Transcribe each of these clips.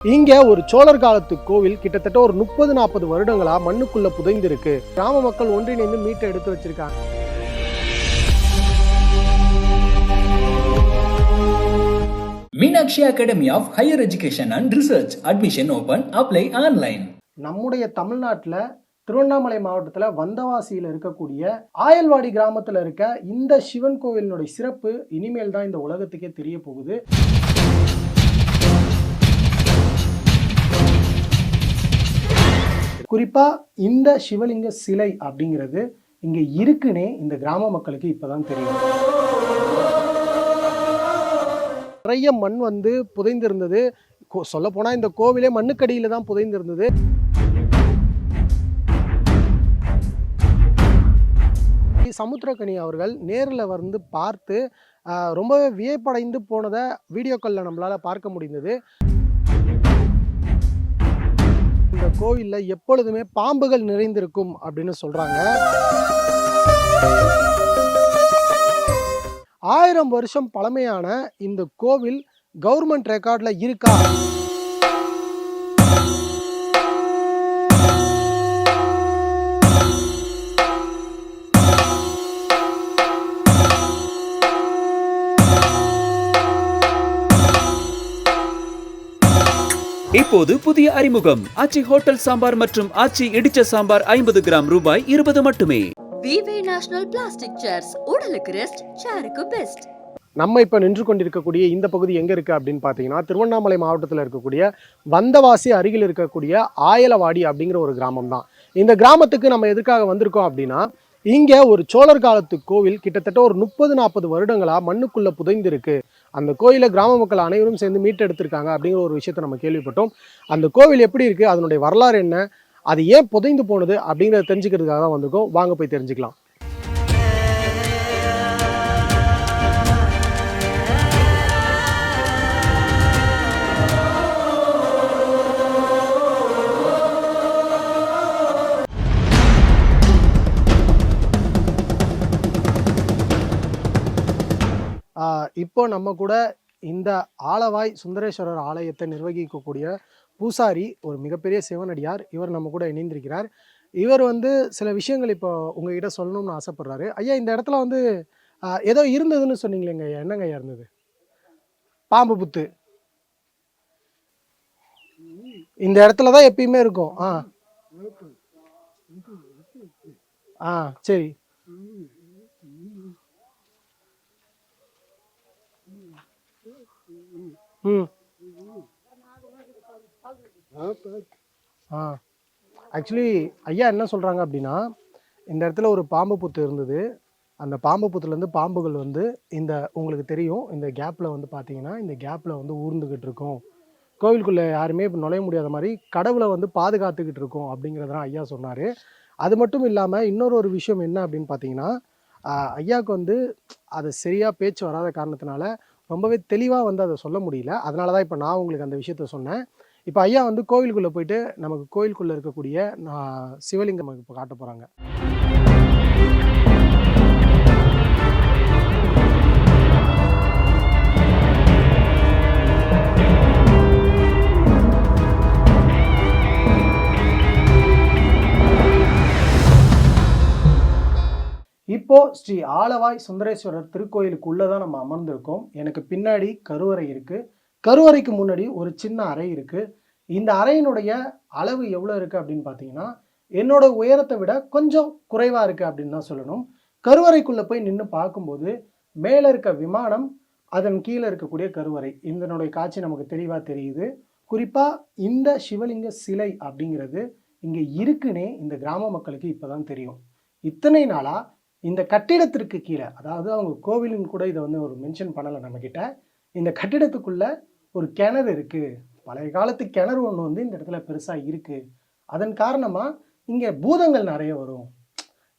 இங்க ஒரு சோழர் காலத்து கோவில் கிட்டத்தட்ட ஒரு முப்பது நாற்பது வருடங்களா மண்ணுக்குள்ள புதைந்திருக்கு கிராம மக்கள் ஒன்றிணைந்து மீட்டை எடுத்து வச்சிருக்காங்க Meenakshi Academy of Higher Education and Research. Admission open. Apply online. நம்முடைய தமிழ்நாட்டில் திருவண்ணாமலை மாவட்டத்தில் வந்தவாசியில் இருக்கக்கூடிய ஆயல்வாடி கிராமத்தில் இருக்க இந்த சிவன் கோவிலினுடைய சிறப்பு இனிமேல் தான் இந்த உலகத்துக்கே தெரிய போகுது குறிப்பாக இந்த சிவலிங்க சிலை அப்படிங்கிறது இங்கே இருக்குன்னே இந்த கிராம மக்களுக்கு இப்பதான் தெரியும். நிறைய மண் வந்து புதைந்திருந்தது. சொல்ல போனா இந்த கோவிலே மண்ணுக்கடியில் தான் புதைந்திருந்தது. சமுத்திரக்கனி அவர்கள் நேரில் வந்து பார்த்து ரொம்பவே வியப்படைந்து போனதை வீடியோக்களில் நம்மளால் பார்க்க முடிந்தது. இந்த கோவிலில் எப்பொழுதுமே பாம்புகள் நிறைந்திருக்கும் அப்படின்னு சொல்றாங்க. ஆயிரம் வருஷம் பழமையான இந்த கோவில் கவர்மெண்ட் ரெக்கார்டில் இருக்கா? இப்போது புதிய அறிமுகம். ஆச்சி ஹோட்டல் சாம்பார் மற்றும் ஆச்சி இடிச்ச சாம்பார் ஐம்பது கிராம் ரூபாய் இருபது மட்டுமே. விவே நேஷனல் பிளாஸ்டிக் சேர்ஸ் உடலுக்கு ரெஸ்ட் சேருக்கு பெஸ்ட். நம்ம இப்போ நின்று கொண்டிருக்கக்கூடிய இந்த பகுதி எங்கே இருக்குது அப்படின்னு பார்த்தீங்கன்னா திருவண்ணாமலை மாவட்டத்தில் இருக்கக்கூடிய வந்தவாசி அருகில் இருக்கக்கூடிய ஆயலவாடி அப்படிங்கிற ஒரு கிராமம் தான். இந்த கிராமத்துக்கு நம்ம எதுக்காக வந்திருக்கோம் அப்படின்னா இங்கே ஒரு சோழர் காலத்து கோவில் கிட்டத்தட்ட ஒரு முப்பது நாற்பது வருடங்களாக மண்ணுக்குள்ளே புதைந்திருக்கு. அந்த கோயிலை கிராம மக்கள் அனைவரும் சேர்ந்து மீட்டெடுத்திருக்காங்க அப்படிங்கிற ஒரு விஷயத்தை நம்ம கேள்விப்பட்டோம். அந்த கோவில் எப்படி இருக்குது அதனுடைய வரலாறு என்ன? அது ஏன் புதைந்து போனது அப்படிங்கிறத தெரிஞ்சுக்கிறதுக்காக தான் வந்திருக்கோம். வாங்க போய் தெரிஞ்சுக்கலாம். இப்போ நம்ம கூட இந்த ஆலவாய் சுந்தரேஸ்வரர் ஆலயத்தை நிர்வகிக்கக்கூடிய பூசாரி ஒரு மிகப்பெரிய சிவனடியார். இவர் நம்ம கூட இணைந்திருக்கிறார். இவர் வந்து சில விஷயங்கள் இப்போ உங்ககிட்ட சொல்லணும்னு ஆசைப்படுறாரு. ஐயா இந்த இடத்துல வந்து ஏதோ இருந்ததுன்னு சொன்னீங்களேங்க ஐயா. என்னங்க ஐயா இருந்தது? பாம்பு புத்து. இந்த இடத்துல தான் எப்பயுமே இருக்கும். ஆ. ஆ சரி ம் ஆ ஆக்சுவலி ஐயா என்ன சொல்கிறாங்க அப்படின்னா இந்த இடத்துல ஒரு பாம்பு புத்து இருந்தது. அந்த பாம்பு புத்துலேருந்து பாம்புகள் வந்து இந்த உங்களுக்கு தெரியும் இந்த கேப்பில் வந்து பார்த்தீங்கன்னா இந்த கேப்பில் வந்து ஊர்ந்துக்கிட்டு இருக்கும். கோவிலுக்குள்ளே யாருமே இப்போ நுழைய முடியாத மாதிரி கடவுளை வந்து பாதுகாத்துக்கிட்டு இருக்கும் அப்படிங்கிறதான் ஐயா சொன்னார். அது மட்டும் இல்லாமல் இன்னொரு ஒரு விஷயம் என்ன அப்படின்னு பார்த்தீங்கன்னா ஐயாவுக்கு வந்து அது சரியாக பேச்சு வராத காரணத்தினால ரொம்பவே தெளிவாக வந்து அதை சொல்ல முடியல. அதனால தான் இப்போ நான் உங்களுக்கு அந்த விஷயத்த சொன்னேன். இப்போ ஐயா வந்து கோவிலுக்குள்ளே போயிட்டு நமக்கு கோயிலுக்குள்ளே இருக்கக்கூடிய சிவலிங்கம் இப்போ காட்ட போகிறாங்க இப்போ ஸ்ரீ ஆலவாய் சுந்தரேஸ்வரர் திருக்கோயிலுக்குள்ளே தான் நம்ம அமர்ந்திருக்கோம். எனக்கு பின்னாடி கருவறை இருக்குது கருவறைக்கு முன்னாடி ஒரு சின்ன அறை இருக்குது இந்த அறையினுடைய அளவு எவ்வளோ இருக்குது அப்படின்னு பார்த்தீங்கன்னா என்னோட உயரத்தை விட கொஞ்சம் குறைவாக இருக்குது அப்படின்னு தான் சொல்லணும். கருவறைக்குள்ளே போய் நின்று பார்க்கும்போது மேலே இருக்க விமானம் அதன் கீழே இருக்கக்கூடிய கருவறை இதனுடைய காட்சி நமக்கு தெளிவாக தெரியுது. குறிப்பாக இந்த சிவலிங்க சிலை அப்படிங்கிறது இங்கே இருக்குன்னே இந்த கிராம மக்களுக்கு இப்போ தான் தெரியும். இத்தனை நாளாக இந்த கட்டிடத்திற்கு கீழே அதாவது அவங்க கோவிலின் கூட இதை வந்து ஒரு மென்ஷன் பண்ணலை நம்மக்கிட்ட இந்த கட்டிடத்துக்குள்ளே ஒரு கிணறு இருக்குது பழைய காலத்து கிணறு ஒன்று வந்து இந்த இடத்துல பெருசாக இருக்குது அதன் காரணமாக இங்கே பூதங்கள் நிறைய வரும்.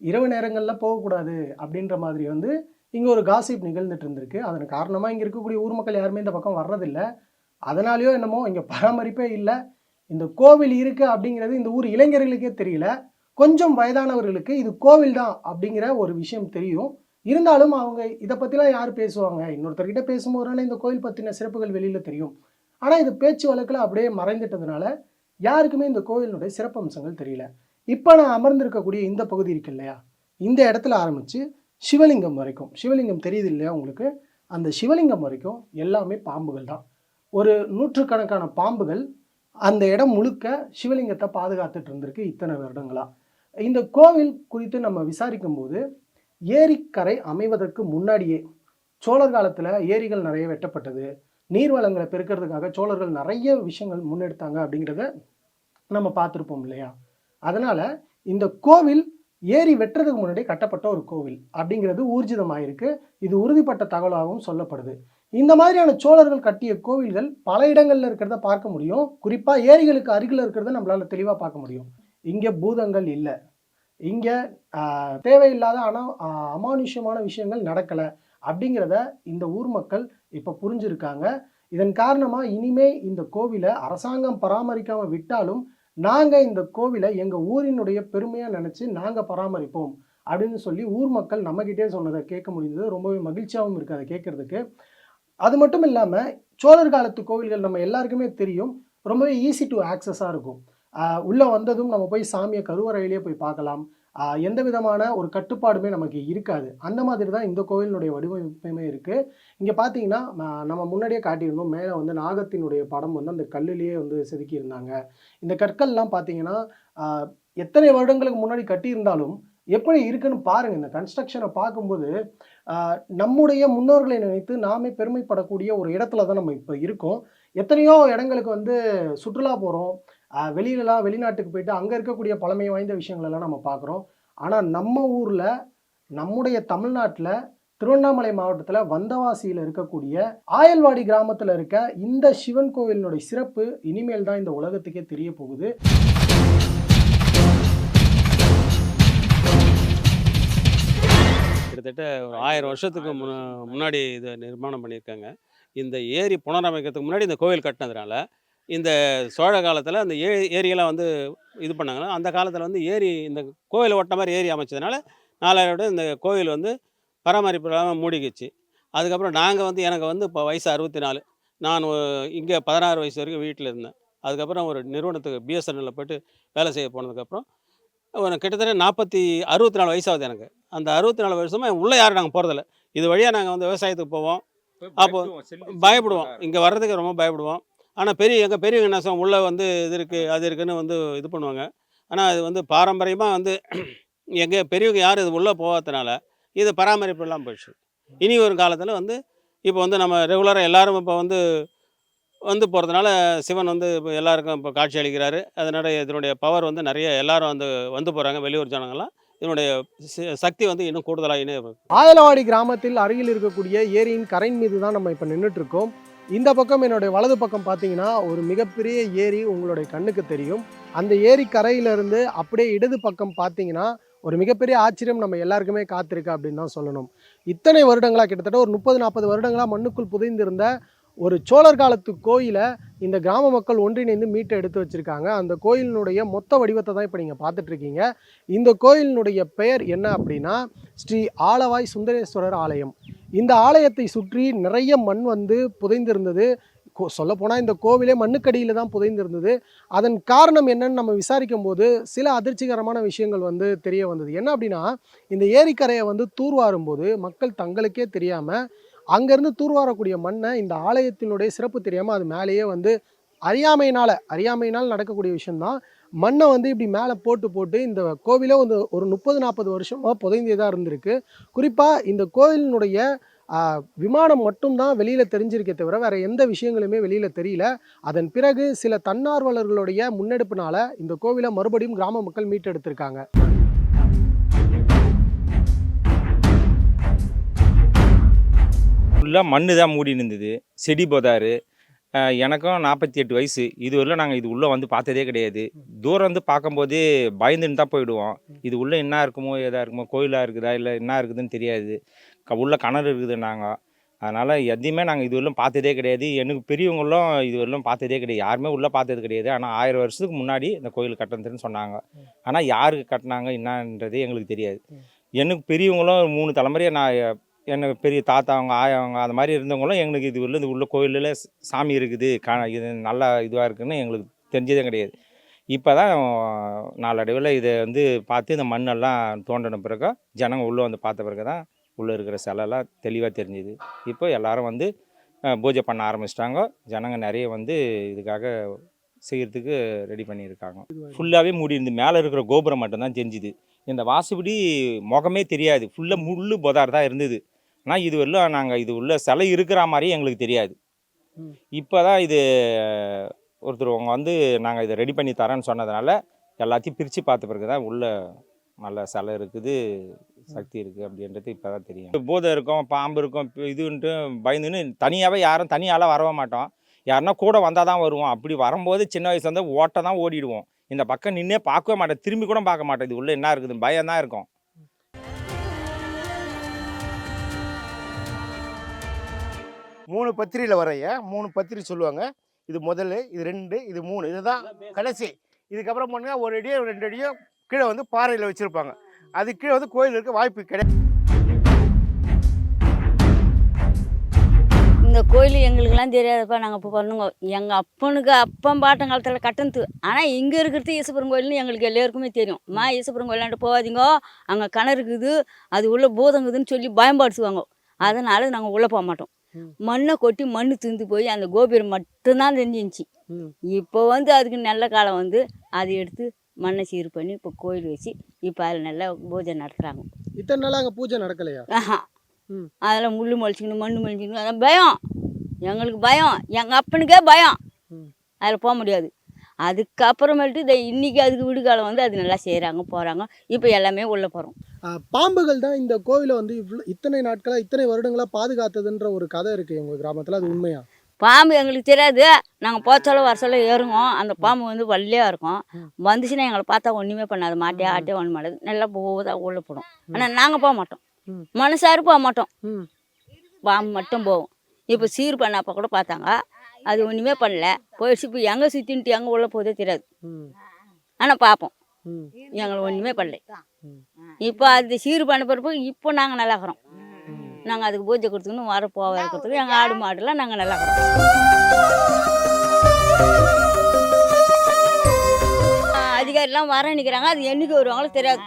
இரவு நேரங்களில் போகக்கூடாது அப்படின்ற மாதிரி வந்து இங்கே ஒரு காசிப் நிகழ்ந்துட்டு இருந்திருக்கு. அதன் காரணமாக இங்கே இருக்கக்கூடிய ஊர் மக்கள் யாருமே இந்த பக்கம் வர்றதில்லை. அதனாலேயோ என்னமோ இங்கே பராமரிப்பே இல்லை. இந்த கோவில் இருக்குது அப்படிங்கிறது இந்த ஊர் இளைஞர்களுக்கே தெரியல. கொஞ்சம் வயதானவர்களுக்கு இது கோவில் தான் அப்படிங்கிற ஒரு விஷயம் தெரியும். இருந்தாலும் அவங்க இதை பற்றிலாம் யார் பேசுவாங்க? இன்னொருத்தர்கிட்ட பேசும்போது இந்த கோயில் பற்றின சிறப்புகள் வெளியில் தெரியும். ஆனால் இது பேச்சு வழக்கில் அப்படியே மறைந்துட்டதுனால யாருக்குமே இந்த கோவிலினுடைய சிறப்பம்சங்கள் தெரியல. இப்போ நான் அமர்ந்திருக்கக்கூடிய இந்த பகுதி இருக்கு இல்லையா? இந்த இடத்துல ஆரம்பித்து சிவலிங்கம் வரைக்கும். சிவலிங்கம் தெரியுது இல்லையா உங்களுக்கு? அந்த சிவலிங்கம் வரைக்கும் எல்லாமே பாம்புகள் தான். ஒரு நூற்றுக்கணக்கான பாம்புகள் அந்த இடம் முழுக்க சிவலிங்கத்தை பாதுகாத்துட்டு இருந்திருக்கு இத்தனை வருடங்களா. இந்த கோவில் குறித்து நம்ம விசாரிக்கும் போது ஏரிக்கரை அமைவதற்கு முன்னாடியே சோழர் காலத்தில் ஏரிகள் நிறைய வெட்டப்பட்டது. நீர்வளங்களை பெருக்கிறதுக்காக சோழர்கள் நிறைய விஷயங்கள் முன்னெடுத்தாங்க அப்படிங்கிறத நம்ம பார்த்துருப்போம் இல்லையா? அதனால் இந்த கோவில் ஏரி வெட்டுறதுக்கு முன்னாடி கட்டப்பட்ட ஒரு கோவில் அப்படிங்கிறது ஊர்ஜிதமாயிருக்கு. இது உறுதிப்பட்ட தகவலாகவும் சொல்லப்படுது. இந்த மாதிரியான சோழர்கள் கட்டிய கோவில்கள் பல இடங்களில் இருக்கிறத பார்க்க முடியும். குறிப்பாக ஏரிகளுக்கு அருகில் இருக்கிறத நம்மளால் தெளிவாக பார்க்க முடியும். இங்கே பூதங்கள் இல்லை. இங்கே தேவையில்லாத ஆனால் அமானுஷ்யமான விஷயங்கள் நடக்கலை அப்படிங்கிறத இந்த ஊர் மக்கள் இப்போ புரிஞ்சிருக்காங்க. இதன் காரணமாக இனிமே இந்த கோவிலை அரசாங்கம் பராமரிக்காமல் விட்டாலும் நாங்கள் இந்த கோவிலை எங்கள் ஊரினுடைய பெருமையாக நினச்சி நாங்கள் பராமரிப்போம் அப்படின்னு சொல்லி ஊர் மக்கள் நம்மக்கிட்டே சொன்னதை கேட்க முடிந்தது. ரொம்பவே மகிழ்ச்சியாகவும் இருக்குது அதை கேட்குறதுக்கு. அது மட்டும் இல்லாமல் சோழர் காலத்து கோவில்கள் நம்ம எல்லாருக்குமே தெரியும். ரொம்பவே ஈஸி டு ஆக்சஸாக இருக்கும். உள்ளே வந்ததும் நம்ம போய் சாமியை கருவறையிலேயே போய் பார்க்கலாம். எந்த விதமான ஒரு கட்டுப்பாடுமே நமக்கு இருக்காது. அந்த மாதிரி தான் இந்த கோவிலினுடைய வடிவமைப்புமே இருக்குது இங்கே பார்த்தீங்கன்னா நம்ம முன்னாடியே காட்டியிருந்தோம். மேலே வந்து நாகத்தினுடைய படம் வந்து அந்த கல்லுலேயே வந்து செதுக்கியிருந்தாங்க இந்த கற்கள்லாம் பார்த்தீங்கன்னா எத்தனை வருடங்களுக்கு முன்னாடி கட்டியிருந்தாலும் எப்படி இருக்குன்னு பாருங்கள் இந்த கன்ஸ்ட்ரக்ஷனை பார்க்கும்போது நம்முடைய முன்னோர்களை நினைத்து நாமே பெருமைப்படக்கூடிய ஒரு இடத்துல தான் நம்ம இப்போ இருக்கோம். எத்தனையோ இடங்களுக்கு வந்து சுற்றுலா போகிறோம் வெளியிலலாம் வெளிநாட்டுக்கு போயிட்டு அங்கே இருக்கக்கூடிய பழமை வாய்ந்த விஷயங்கள் எல்லாம் நம்ம பார்க்குறோம் ஆனால் நம்ம ஊரில் நம்முடைய தமிழ்நாட்டில் திருவண்ணாமலை மாவட்டத்தில் வந்தவாசியில் இருக்கக்கூடிய ஆயல்வாடி கிராமத்தில் இருக்க இந்த சிவன் கோவிலினுடைய சிறப்பு இனிமேல் தான் இந்த உலகத்துக்கே தெரிய போகுது. கிட்டத்தட்ட ஒரு ஆயிரம் வருஷத்துக்கு முன்னாடி இதை நிர்மாணம் பண்ணியிருக்காங்க. இந்த ஏரி புனரமைக்கிறதுக்கு முன்னாடி இந்த கோவில் கட்டினதுனால இந்த சோழ காலத்தில் அந்த ஏ ஏரியெல்லாம் வந்து இது பண்ணாங்கன்னா அந்த காலத்தில் வந்து ஏரி இந்த கோவில் ஒட்ட மாதிரி ஏரி அமைச்சதுனால நாலாயிரம் விட இந்த கோவில் வந்து பராமரிப்பு இல்லாமல் மூடிக்கிச்சு. அதுக்கப்புறம் நாங்கள் வந்து எனக்கு வந்து இப்போ வயசு அறுபத்தி நாலு நான் இங்கே பதினாறு வயசு வரைக்கும் வீட்டில் இருந்தேன். அதுக்கப்புறம் ஒரு நிறுவனத்துக்கு பிஎஸ்என்எல்ல போயிட்டு வேலை செய்ய போனதுக்கப்புறம் கிட்டத்தட்ட நாற்பத்தி அறுபத்தி நாலு வயசாகுது எனக்கு. அந்த அறுபத்தி நாலு வருஷமாக உள்ளே யாரும் நாங்கள் போகிறதில்ல இது வழியாக நாங்கள் வந்து விவசாயத்துக்கு போவோம். அப்போ பயப்படுவோம் இங்கே வர்றதுக்கு ரொம்ப பயப்படுவோம். ஆனால் பெரிய எங்கள் பெரியவங்க என்ன சொல்லுவாங்க உள்ளே வந்து இது இருக்குது அது இருக்குன்னு வந்து இது பண்ணுவாங்க. ஆனால் அது வந்து பாரம்பரியமாக வந்து எங்கள் பெரியவங்க யாரும் இது உள்ளே போகாதனால இது பராமரிப்பு இல்லாமல் போயிடுச்சு. இனி ஒரு காலத்தில் வந்து இப்போ வந்து நம்ம ரெகுலராக எல்லாரும் இப்போ வந்து வந்து போகிறதுனால சிவன் வந்து இப்போ எல்லாருக்கும் இப்போ காட்சி அளிக்கிறாரு. அதனால இதனுடைய பவர் வந்து நிறைய எல்லாரும் வந்து வந்து போகிறாங்க வெளியூர் ஜனங்கள்லாம். இதனுடைய சக்தி வந்து இன்னும் கூடுதலாக இன்னும் ஆயலவாடி கிராமத்தில் அருகில் இருக்கக்கூடிய ஏரியின் கரையின் மீது தான் நம்ம இப்போ நின்றுட்டு இருக்கோம். இந்த பக்கம் என்னுடைய வலது பக்கம் பார்த்தீங்கன்னா ஒரு மிகப்பெரிய ஏரி உங்களுடைய கண்ணுக்கு தெரியும். அந்த ஏரி கரையிலிருந்து அப்படியே இடது பக்கம் பார்த்தீங்கன்னா ஒரு மிகப்பெரிய ஆச்சரியம் நம்ம எல்லாருக்குமே காத்திருக்கு அப்படின்னு தான் சொல்லணும். இத்தனை வருடங்களா கிட்டத்தட்ட ஒரு முப்பது நாற்பது வருடங்களா மண்ணுக்குள் புதைந்திருந்த ஒரு சோழர் காலத்து கோயிலை இந்த கிராம மக்கள் ஒன்றிணைந்து மீட்டை எடுத்து வச்சுருக்காங்க. அந்த கோயிலினுடைய மொத்த வடிவத்தை தான் இப்போ நீங்கள் பார்த்துட்ருக்கீங்க. இந்த கோயிலினுடைய பெயர் என்ன அப்படின்னா ஸ்ரீ ஆலவாய் சுந்தரேஸ்வரர் ஆலயம். இந்த ஆலயத்தை சுற்றி நிறைய மண் வந்து புதைந்திருந்தது. சொல்லப்போனால் இந்த கோவிலே மண்ணுக்கடியில் தான் புதைந்திருந்தது. அதன் காரணம் என்னன்னு நம்ம விசாரிக்கும் போது சில அதிர்ச்சிகரமான விஷயங்கள் வந்து தெரிய வந்தது. என்ன அப்படின்னா இந்த ஏரிக்கரையை வந்து தூர்வாரும் போது மக்கள் தங்களுக்கே தெரியாமல் அங்கேருந்து தூர்வாரக்கூடிய மண்ணை இந்த ஆலயத்தினுடைய சிறப்பு தெரியாமல் அது மேலேயே வந்து அறியாமையினால் அறியாமையினால் நடக்கக்கூடிய விஷயம்தான். மண்ணை வந்து இப்படி மேலே போட்டு போட்டு இந்த கோவிலே வந்து ஒரு முப்பது நாற்பது வருஷமாக புதைந்தே தான் இருந்திருக்கு. குறிப்பாக இந்த கோவிலினுடைய விமானம் மட்டும்தான் வெளியில் தெரிஞ்சிருக்கே தவிர வேறு எந்த விஷயங்களுமே வெளியில் தெரியல. அதன் பிறகு சில தன்னார்வலர்களுடைய முன்னெடுப்பினால் இந்த கோவிலை மறுபடியும் கிராம மக்கள் மீட்டெடுத்திருக்காங்க. ஃபுல்லாக மண்ணு தான் மூடி இருந்தது. செடி போதாரு எனக்கும் நாற்பத்தி எட்டு வயசு. இதுவரையிலும் நாங்கள் இது உள்ளே வந்து பார்த்ததே கிடையாது. தூரம் வந்து பார்க்கும்போதே பயந்துன்னு தான் போயிடுவோம். இது உள்ளே என்ன இருக்குமோ எதா இருக்குமோ கோயிலாக இருக்குதா இல்லை என்ன இருக்குதுன்னு தெரியாது. க உள்ள கிணறு இருக்குது நாங்கள் அதனால் எதையுமே நாங்கள் இதுவரையிலும் பார்த்ததே கிடையாது. எனக்கு பெரியவங்களும் இதுவரையிலும் பார்த்ததே கிடையாது. யாருமே உள்ளே பார்த்தது கிடையாது. ஆனால் ஆயிரம் வருஷத்துக்கு முன்னாடி இந்த கோயில் கட்டினதுன்னு சொன்னாங்க. ஆனால் யாருக்கு கட்டினாங்க என்னன்றது எங்களுக்கு தெரியாது. எனக்கு பெரியவங்களும் மூணு தலைமுறையை நான் எனக்கு பெரிய தாத்தா அவங்க ஆயா அவங்க அது மாதிரி இருந்தவங்களும் எங்களுக்கு இது உள்ள இது உள்ள கோயிலில் சாமி இருக்குது கா இது நல்லா இதுவாக இருக்குதுன்னு எங்களுக்கு தெரிஞ்சதே கிடையாது. இப்போ தான் நாளடைவில் இதை வந்து பார்த்து இந்த மண்ணெல்லாம் தோண்டின பிறகு ஜனங்க உள்ளே வந்து பார்த்த பிறகு தான் உள்ளே இருக்கிற சிலைலாம் தெளிவாக தெரிஞ்சுது. இப்போ எல்லாரும் வந்து பூஜை பண்ண ஆரம்பிச்சிட்டாங்க. ஜனங்க நிறைய வந்து இதுக்காக செய்கிறதுக்கு ரெடி பண்ணியிருக்காங்க. ஃபுல்லாகவே மூடி இருந்து மேலே இருக்கிற கோபுரம் மட்டும்தான் தெரிஞ்சுது. இந்த வாசுபடி முகமே தெரியாது. ஃபுல்லாக முள்ளு புதார் தான் இருந்தது. ஆனால் இது வரலும் நாங்கள் இது உள்ள சிலை இருக்கிற மாதிரியே எங்களுக்கு தெரியாது. இப்போ தான் இது ஒருத்தர் அவங்க வந்து நாங்கள் இதை ரெடி பண்ணி தரேன்னு சொன்னதுனால எல்லாத்தையும் பிரித்து பார்த்த பிறகு தான் உள்ள நல்ல சிலை இருக்குது சக்தி இருக்குது அப்படின்றது இப்போ தான் தெரியும். பூதம் இருக்கும் பாம்பு இருக்கும் இப்ப இதுன்ட்டு பயந்துன்னு தனியாகவே யாரும் தனியாலாம் வரவே மாட்டோம். யாருன்னா கூட வந்தால் தான் வருவோம். அப்படி வரும்போது சின்ன வயசுல இருந்து ஓட்ட தான் ஓடிடுவோம். இந்த பக்கம் நின்னே பார்க்கவே மாட்டேன் திரும்பி கூட பார்க்க மாட்டேன் இது உள்ள என்ன இருக்குதுன்னு பயம் தான் இருக்கும். மூணு பத்திரியில் வரைய மூணு பத்திரி சொல்லுவாங்க. இது முதல் இது ரெண்டு இது மூணு. இதுதான் கடைசி. இதுக்கப்புறம் பண்ணுங்க ஒரு அடியோ ரெண்டு அடியோ கீழே வந்து பாறையில் வச்சுருப்பாங்க. அது கீழே வந்து கோயில் இருக்க வாய்ப்பு கிடையாது இந்த கோயில் எங்களுக்கெல்லாம் தெரியாதப்பா. நாங்கள் இப்போ பண்ணுங்க. எங்கள் அப்பனுக்கு அப்பன் பாட்டங்காலத்தில் கட்டணத்து. ஆனால் இங்கே இருக்கிறது ஈசபுரம் கோயில்னு எங்களுக்கு எல்லாருக்குமே தெரியும். மா ஈசபுரம் கோயிலாண்ட போகாதீங்க. அங்கே கிணறு இருக்குது. அது உள்ள பூதங்குதுன்னு சொல்லி பயம்பாடுத்துவாங்க. அதனால நாங்கள் உள்ளே போக மாட்டோம். மண்ணை கொட்டி மண்ணு திந்து போய் அந்த கோபுரம் மட்டும்தான் தெரிஞ்சிருந்துச்சு. இப்போ வந்து அதுக்கு நல்ல காலம் வந்து அதை எடுத்து மண்ணை சீர் பண்ணி இப்போ கோயில் வச்சு இப்போ அதில் நல்லா பூஜை நடத்துகிறாங்க இத்தனை நாள் அங்கே பூஜை நடக்கலையா? ஆஹா. அதெல்லாம் முள் முளைச்சிக்கணும் மண் முளைச்சிக்கணும் அதான் பயம். எங்களுக்கு பயம். எங்கள் அப்பனுக்கே பயம். அதில் போக முடியாது. அதுக்கப்புறமேட்டு இதை இன்னைக்கு அதுக்கு விடுகாலம் வந்து அது நல்லா செய்கிறாங்க போகிறாங்க இப்போ எல்லாமே உள்ளே போகிறோம் பாம்புகள் தான் இந்த கோவிலை வந்து இவ்வளோ இத்தனை நாட்களா இத்தனை வருடங்களா பாதுகாத்ததுன்ற ஒரு கதை இருக்கு எங்க கிராமத்துல. அது உண்மையா? பாம்பு எங்களுக்கு தெரியாது. நாங்கள் போச்சாலும் வர சொல்ல ஏறுவோம். அந்த பாம்பு வந்து வள்ளியாக இருக்கும். வந்துச்சுன்னா எங்களை பார்த்தா ஒன்றுமே பண்ணாது. மாட்டே ஆட்டே ஒன்றும் பண்ணாது. நல்லா போகுதா உள்ளே போடும். ஆனால் நாங்கள் போக மாட்டோம். ம். மனுஷாரு போக மாட்டோம். பாம்பு மட்டும் போகும். இப்போ சீர் பண்ணப்போ கூட பார்த்தாங்க. அது ஒன்றுமே பண்ணல. போயிடுச்சு. இப்போ எங்கே சுற்றின்ட்டு எங்கே உள்ளே போதே தெரியாது. ஆனால் பார்ப்போம். எங்களை ஒன்றுமே பண்ணல. இப்போ அது சீர் பண்ண பிறப்பு இப்போ நாங்கள் நல்லா இருக்கிறோம். நாங்கள் அதுக்கு பூஜை கொடுத்துக்கணும் வர போக இருக்கிறதுக்கு எங்கள் ஆடு மாடுலாம் நாங்கள் நல்லா இருக்கிறோம் அதிகாரிலாம் வர நிற்கிறாங்க அது என்னைக்கு வருவாங்களோ தெரியாது.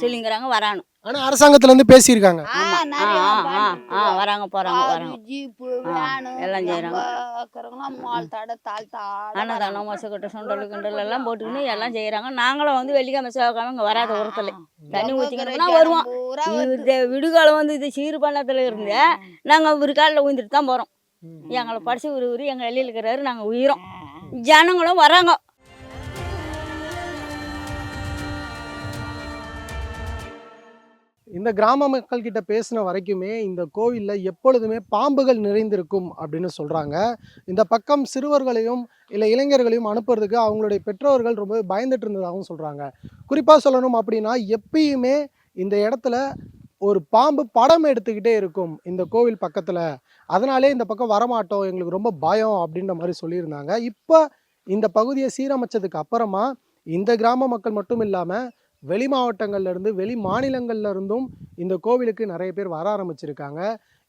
சொல்லிங்கிறாங்க வரானு. ஆனா அரசாங்கத்துல இருந்து பேசியிருக்காங்க. ஆமா. ஆ வராங்க போகிறாங்க வராங்க. எல்லாம் தாட அன்னதானம் மொசக்கட்டை சுண்டல் கிண்டல் எல்லாம் போட்டுக்கின்னு எல்லாம் செய்கிறாங்க நாங்களும் வந்து வெள்ளிக்கிழமை செவ்வாய்க்கிழமை இங்கே வராத உரத்தில். தண்ணி ஊற்றிக்கணும்னா வருவோம். இந்த விடுகாலம் வந்து இது சீர் பண்ணத்தில் இருந்து நாங்கள் ஒரு காலில் உயிர்ந்துட்டு தான் போகிறோம் எங்களை படிச்சு ஒரு உயிர் எங்கள் வெளியில் இருக்கிறாரு நாங்கள் உயிரோம். ஜனங்களும் வராங்க. இந்த கிராம மக்கள் கிட்ட பேசின வரைக்குமே இந்த கோவில்ல எப்பொழுதுமே பாம்புகள் நிறைந்திருக்கும் அப்படின்னு சொல்கிறாங்க இந்த பக்கம் சிறுவர்களையும் இல்லை இளைஞர்களையும் அனுப்புறதுக்கு அவங்களுடைய பெற்றோர்கள் ரொம்ப பயந்துட்டு இருந்ததாகவும் சொல்கிறாங்க குறிப்பாக சொல்லணும் அப்படின்னா எப்பயுமே இந்த இடத்துல ஒரு பாம்பு படம் எடுத்துக்கிட்டே இருக்கும் இந்த கோவில் பக்கத்தில். அதனாலே இந்த பக்கம் வரமாட்டோம் எங்களுக்கு ரொம்ப பயம் அப்படின்ற மாதிரி சொல்லியிருந்தாங்க. இப்போ இந்த பகுதியை சீரமைச்சதுக்கு அப்புறமா இந்த கிராம மக்கள் மட்டும் இல்லாமல் வெளி மாவட்டங்கள்லேருந்து வெளி மாநிலங்கள்ல இருந்தும் இந்த கோவிலுக்கு நிறைய பேர் வர ஆரம்பிச்சிருக்காங்க.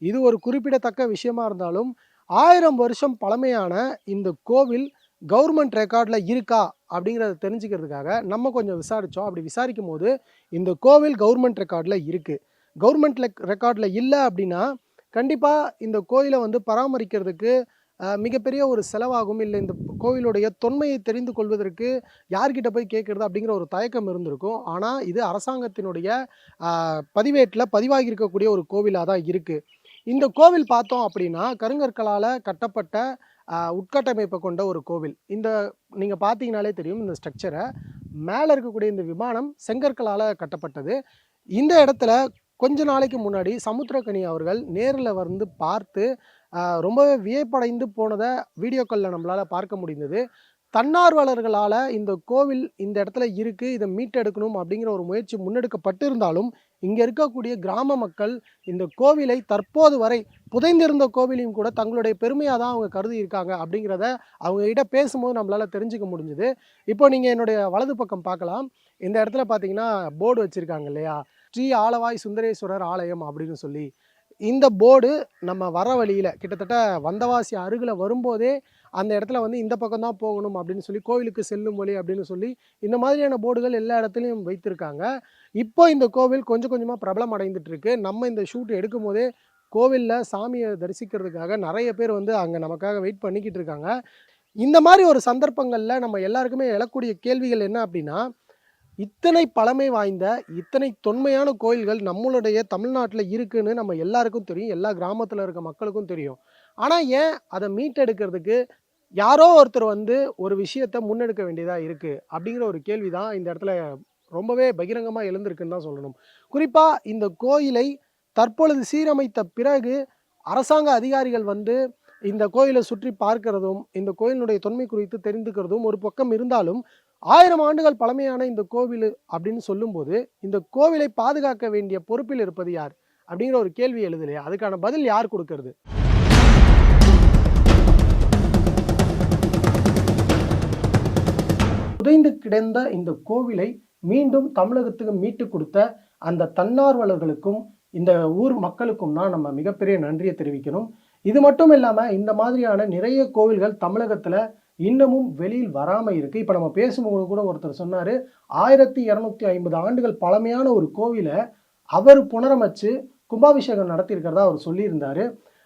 இது ஒரு குறிப்பிடத்தக்க விஷயமா இருந்தாலும் ஆயிரம் வருஷம் பழமையான இந்த கோவில் கவர்மெண்ட் ரெக்கார்டில் இருக்கா அப்படிங்கிறத தெரிஞ்சுக்கிறதுக்காக நம்ம கொஞ்சம் விசாரித்தோம் அப்படி விசாரிக்கும் போது இந்த கோவில் கவர்மெண்ட் ரெக்கார்டில் இருக்குது கவர்மெண்ட் ரெக்கார்டில் இல்லை அப்படின்னா கண்டிப்பாக இந்த கோயிலை வந்து பராமரிக்கிறதுக்கு மிகப்பெரிய ஒரு செலவாகும். இல்லை இந்த கோவிலுடைய தொன்மையை தெரிந்து கொள்வதற்கு யார்கிட்ட போய் கேட்குறது அப்படிங்கிற ஒரு தயக்கம் இருந்திருக்கும். ஆனால் இது அரசாங்கத்தினுடைய பதிவேட்டில் பதிவாகி இருக்கக்கூடிய ஒரு கோவிலாக தான் இருக்குது இந்த கோவில் பார்த்தோம் அப்படின்னா கருங்கற்களால் கட்டப்பட்ட உட்கட்டமைப்பை கொண்ட ஒரு கோவில். இந்த நீங்கள் பார்த்தீங்கனாலே தெரியும் இந்த ஸ்ட்ரக்சரை. மேலே இருக்கக்கூடிய இந்த விமானம் செங்கற்களால் கட்டப்பட்டது. இந்த இடத்துல கொஞ்ச நாளைக்கு முன்னாடி சமுத்திரக்கனி அவர்கள் நேரில் வந்து பார்த்து ரொம்பவே வியப்படைந்து போனதை வீடியோக்களில் நம்மளால் பார்க்க முடிந்தது. தன்னார்வலர்களால் இந்த கோவில் இந்த இடத்துல இருக்குது இதை மீட்டெடுக்கணும் அப்படிங்கிற ஒரு முயற்சி முன்னெடுக்கப்பட்டிருந்தாலும் இங்கே இருக்கக்கூடிய கிராம மக்கள் இந்த கோவிலை தற்போது வரை புதைந்திருந்த கோவிலையும் கூட தங்களுடைய பெருமையாக தான் அவங்க கருதி இருக்காங்க அப்படிங்கிறத அவங்க கிட்ட பேசும்போது நம்மளால் தெரிஞ்சுக்க முடிஞ்சுது. இப்போ நீங்கள் என்னுடைய வலது பக்கம் பார்க்கலாம். இந்த இடத்துல பார்த்தீங்கன்னா போர்டு வச்சுருக்காங்க இல்லையா? ஸ்ரீ ஆலவாய் சுந்தரேஸ்வரர் ஆலயம் அப்படின்னு சொல்லி. இந்த போர்டு நம்ம வர வழியில் கிட்டத்தட்ட வந்தவாசி அருகில் வரும்போதே அந்த இடத்துல வந்து இந்த பக்கம் தான் போகணும் அப்படின்னு சொல்லி கோவிலுக்கு செல்லும் வழி அப்படின்னு சொல்லி இந்த மாதிரியான போர்டுகள் எல்லா இடத்துலையும் வைத்திருக்காங்க. இப்போ இந்த கோவில் கொஞ்சம் கொஞ்சமாக பிரபலம் அடைந்துட்டு இருக்கு நம்ம இந்த ஷூட் எடுக்கும் போதே கோவிலில் சாமியை தரிசிக்கிறதுக்காக நிறைய பேர் வந்து அங்கே நமக்காக வெயிட் பண்ணிக்கிட்டு இருக்காங்க இந்த மாதிரி ஒரு சந்தர்ப்பங்களில் நம்ம எல்லாருக்குமே எழக்கூடிய கேள்விகள் என்ன அப்படின்னா இத்தனை பழமை வாய்ந்த இத்தனை தொன்மையான கோயில்கள் நம்மளுடைய தமிழ்நாட்டில் இருக்குன்னு நம்ம எல்லாருக்கும் தெரியும் எல்லா கிராமத்தில் இருக்க மக்களுக்கும் தெரியும். ஆனால் ஏன் அதை மீட்டெடுக்கிறதுக்கு யாரோ ஒருத்தர் வந்து ஒரு விஷயத்தை முன்னெடுக்க வேண்டியதாக இருக்குது அப்படிங்கிற ஒரு கேள்வி தான் இந்த இடத்துல ரொம்பவே பகிரங்கமாக எழுந்திருக்குன்னு தான் சொல்லணும். குறிப்பாக இந்த கோயிலை தற்பொழுது சீரமைத்த பிறகு அரசாங்க அதிகாரிகள் வந்து இந்த கோயிலை சுற்றி பார்க்கிறதும் இந்த கோயிலினுடைய தொன்மை குறித்து தெரிந்துக்கிறதும் ஒரு பக்கம் இருந்தாலும் ஆயிரம் ஆண்டுகள் பழமையான இந்த கோவில் அப்படின்னு சொல்லும்போது இந்த கோவிலை பாதுகாக்க வேண்டிய பொறுப்பில் இருப்பது யார்? அப்படிங்கிற ஒரு கேள்வி எழுதலையே. அதுக்கான பதில் யார் கொடுக்கறது? புதைந்து கிடந்த இந்த கோவிலை மீண்டும் தமிழகத்துக்கு மீட்டு கொடுத்த அந்த தன்னார்வலர்களுக்கும் இந்த ஊர் மக்களுக்கும் தான் நம்ம மிகப்பெரிய நன்றியை தெரிவிக்கணும். இது மட்டும் இல்லாமல் இந்த மாதிரியான நிறைய கோவில்கள் தமிழகத்தில் இன்னமும் வெளியில் வராமல் இருக்குது இப்போ நம்ம பேசும்போது கூட ஒருத்தர் சொன்னார் ஆயிரத்தி இரநூத்தி ஐம்பது ஆண்டுகள் பழமையான ஒரு கோவிலை அவர் புனரமைச்சு கும்பாபிஷேகம் நடத்தியிருக்கிறதா அவர் சொல்லியிருந்தார்.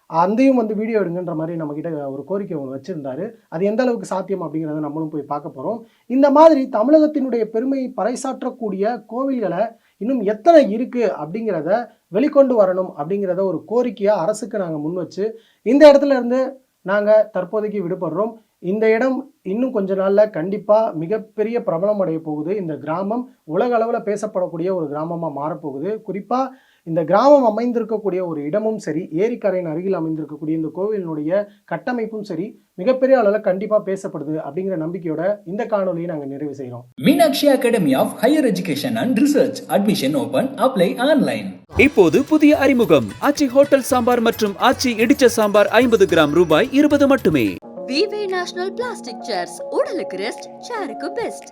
அந்தையும் வந்து வீடியோ எடுங்கன்ற மாதிரி நம்மக்கிட்ட ஒரு கோரிக்கை ஒன்று வச்சுருந்தாரு. அது எந்த அளவுக்கு சாத்தியம் அப்படிங்கிறத நம்மளும் போய் பார்க்க போகிறோம் இந்த மாதிரி தமிழகத்தினுடைய பெருமையை பறைசாற்றக்கூடிய கோவில்களை இன்னும் எத்தனை இருக்குது அப்படிங்கிறத வெளிக்கொண்டு வரணும் அப்படிங்கிறத ஒரு கோரிக்கையாக அரசுக்கு நாங்கள் முன் வச்சு இந்த இடத்துல இருந்து நாங்கள் தற்போதைக்கு விடுபடுறோம். இந்த இடம் இன்னும் கொஞ்ச நாளில் கண்டிப்பாக மிகப்பெரிய பிரபலம் அடைய போகுது இந்த கிராமம் உலக அளவில் பேசப்படக்கூடிய ஒரு கிராமமாக மாறப்போகுது குறிப்பாக இந்த கிராமம் அமைந்திருக்கக்கூடிய ஒரு இடமும் சரி ஏரிக்கரையின் அருகில் அமைந்திருக்கக்கூடிய இந்த கோவிலினுடைய கட்டமைப்பும் சரி மிகப்பெரிய அளவில் கண்டிப்பாக பேசப்படுது அப்படிங்கிற நம்பிக்கையோட இந்த காணொலியை நாங்கள் நிறைவு செய்கிறோம் Meenakshi Academy of Higher Education and Research. Admission open. Apply online. இப்போது புதிய அறிமுகம் ஆச்சி ஹோட்டல் சாம்பார் மற்றும் ஆச்சி இடிச்ச சாம்பார் ஐம்பது கிராம் ரூபாய் இருபது மட்டுமே விவே நேஷனல் பிளாஸ்டிக் சேர்ஸ் உடலுக்கு ரெஸ்ட் சேருக்கு பெஸ்ட்